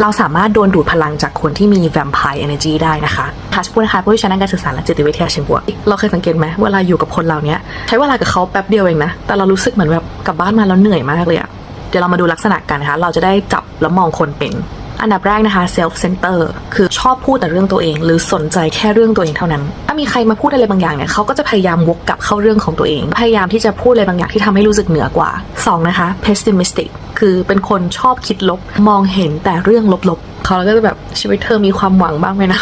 เราสามารถโดนดูดพลังจากคนที่มีแวมไพร์เอเนจีได้นะคะค่ะพูดนะคะผู้เชี่ยวชาญด้านการสื่อสารและจิตวิทยาเชิงบวกเราเคยสังเกตไหมเวลาอยู่กับคนเราเนี้ยใช้เวลากับเขาแป๊บเดียวเองนะ แต่เรารู้สึกเหมือนแบบกลับบ้านมาแล้วเหนื่อยมากเลยอะเดี๋ยวเรามาดูลักษณะกันนะคะ เราจะได้จับแล้วมองคนเป็น อันดับแรกนะคะ self center คือชอบพูดแต่เรื่องตัวเอง หรือสนใจแค่เรื่องตัวเองเท่านั้น ถ้ามีใครมาพูดอะไรบางอย่างเนี่ยเขาก็จะพยายามวกกลับเข้าเรื่องของตัวเอง พยายามที่จะพูดอะไรบางอย่างที่ทำให้รู้สึกเหนือกว่า 2 นะคะ pessimistic คือเป็นคนชอบคิดลบ มองเห็นแต่เรื่องลบๆ เขาก็จะแบบชีวิตเธอมีความหวังบ้างไหมนะ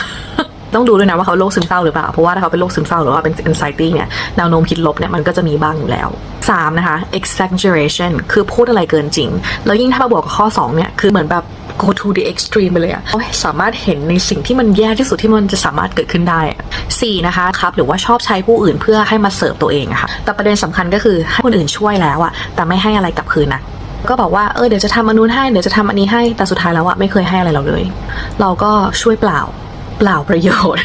ต้องดูด้วยนะว่าเขาโรคซึมเศร้าหรือเปล่า เพราะว่าถ้าเขาเป็นโรคซึมเศร้าหรือว่าเป็น anxiety เนี่ยแนวโน้มคิดลบเนี่ยมันก็จะมีบ้างอยู่แล้ว 3 นะคะ exaggeration คือพูดอะไรเกินจริง แล้วยิ่งถ้ามาบวกกับข้อ 2 เนี่ย คือเหมือนแบบ go to the extreme ไปเลยอะเขาสามารถเห็นในสิ่งที่มันแย่ที่สุดที่มันจะสามารถเกิดขึ้นได้อะสี่นะคะครับหรือว่าชอบใช้ผู้อื่นเพื่อให้มาเสิร์ฟตัวเองอะค่ะแต่ประเด็นสำคัญก็คือให้คนอื่นช่วยแล้วอะแต่ไม่ให้อะไรกลับคืนนะก็บอกว่าเออเดี๋ยวจะทำอันนู้นให้เดี๋ยวจะทำอันนี้ให้แต่สุดท้ายแล้วอะไม่เคยให้อะไรเราเลย เราก็ช่วยเปล่าเปล่าประโยชน์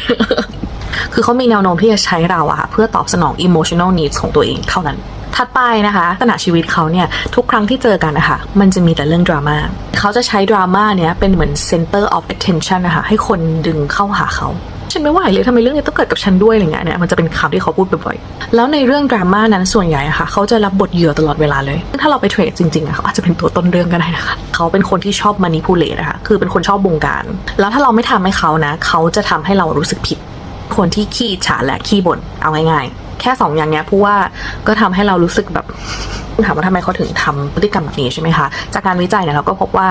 คือเขามีแนวโน้มที่จะใช้เราอะค่ะเพื่อตอบสนอง emotional needs ของตัวเองเท่านั้น ถัดไปนะคะลักษณะชีวิตเขาเนี่ยทุกครั้งที่เจอกันนะคะมันจะมีแต่เรื่องดราม่าเขาจะใช้ดราม่าเนี้ยเป็นเหมือน center of attention นะคะให้คนดึงเข้าหาเขาฉันไม่ไหวเลยทำไมเรื่องนี้ต้องเกิดกับฉันด้วยอะไรเงี้ยเนี่ยมันจะเป็นคำที่เขาพูดบ่อยๆ แล้วในเรื่องดราม่านั้นส่วนใหญ่อะค่ะ เขาจะรับบทเหยื่อตลอดเวลาเลย ถ้าเราไปเทรดจริงๆอะเขาอาจจะเป็นตัวต้นเรื่องก็ได้นะคะ เขาเป็นคนที่ชอบมานิพูเลตนะคะคือเป็นคนชอบบงการ แล้วถ้าเราไม่ทำให้เขานะ เขาจะทำให้เรารู้สึกผิด คนที่ขี้ฉาและขี้บ่นเอาง่ายๆ แค่สองอย่างเนี้ยพูดว่าก็ทำให้เรารู้สึกแบบถามว่าทำไมเขาถึงทำพฤติกรรมแบบนี้ใช่ไหมคะ จากการวิจัยเนี่ยเราก็พบว่า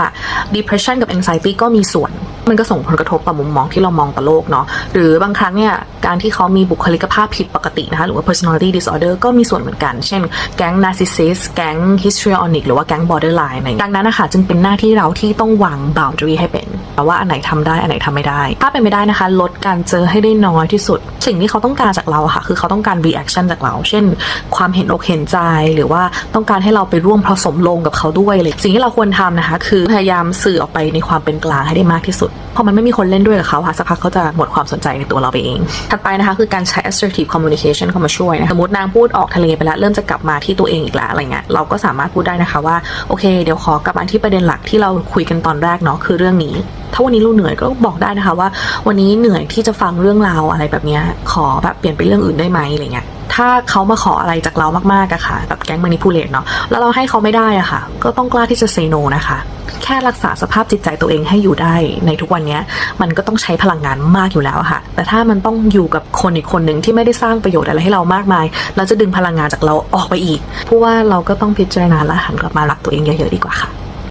depression กับ anxiety ก็มีส่วน มันก็ส่งผลกระทบต่อมุมมองที่เรามองต่อโลกเนาะหรือบางครั้งเนี่ยการที่เขามีบุคลิกภาพผิดปกตินะคะหรือว่า personality disorder ก็มีส่วนเหมือนกัน เช่นแก๊ง narcissist แก๊ง histrionic หรือว่าแก๊ง borderline ดังนั้นนะคะจึงเป็นหน้าที่เราที่ต้องวาง boundary ให้เป็นว่าอันไหนทำได้อันไหนทำไม่ได้ ถ้าเป็นไม่ได้นะคะ ลดการเจอให้ได้น้อยที่สุด สิ่งที่เขาต้องการจากเราค่ะ คือเขาต้องการ reaction จากเรา เช่น ความเห็นอกเห็นใจ หรือว่าต้องการให้เราไปร่วมผสมลงกับเขาด้วยเลย สิ่งที่เราควรทำนะคะ คือพยายามสื่อออกไปในความเป็นกลางให้ได้มากที่สุดพอมันไม่มีคนเล่นด้วยกับเขาค่ะสักพักเขาจะหมดความสนใจในตัวเราไปเอง ถัดไปนะคะคือการใช้ assertive communication เข้ามาช่วยนะสมมตินางพูดออกทะเลไปแล้ว เริ่มจะกลับมาที่ตัวเองอีกแล้วอะไรเงี้ยเราก็สามารถพูดได้นะคะว่า โอเค เดี๋ยวขอกลับมาที่ประเด็นหลักที่เราคุยกันตอนแรกเนาะคือเรื่องนี้ ถ้าวันนี้เราเหนื่อยก็บอกได้นะคะว่า วันนี้เหนื่อยที่จะฟังเรื่องราวอะไรแบบเนี้ยขอแบบเปลี่ยนไปเรื่องอื่นได้ไหมอะไรเงี้ย ถ้าเขามาขออะไรจากเรามากๆอะค่ะแบบแก๊งมานิพูเลตเนาะแล้วเราให้เขาไม่ได้อะค่ะ ก็ต้องกล้าที่จะเซโนนะคะ แค่รักษาสภาพจิตใจตัวเองให้อยู่ได้ในทุกวันนี้มันก็ต้องใช้พลังงานมากอยู่แล้วค่ะ แต่ถ้ามันต้องอยู่กับคนอีกคนหนึ่งที่ไม่ได้สร้างประโยชน์อะไรให้เรามากมาย เราจะดึงพลังงานจากเราออกไปอีกเพราะว่าเราก็ต้องพิจารณาและหันกลับมารักตัวเองเยอะๆดีกว่าค่ะ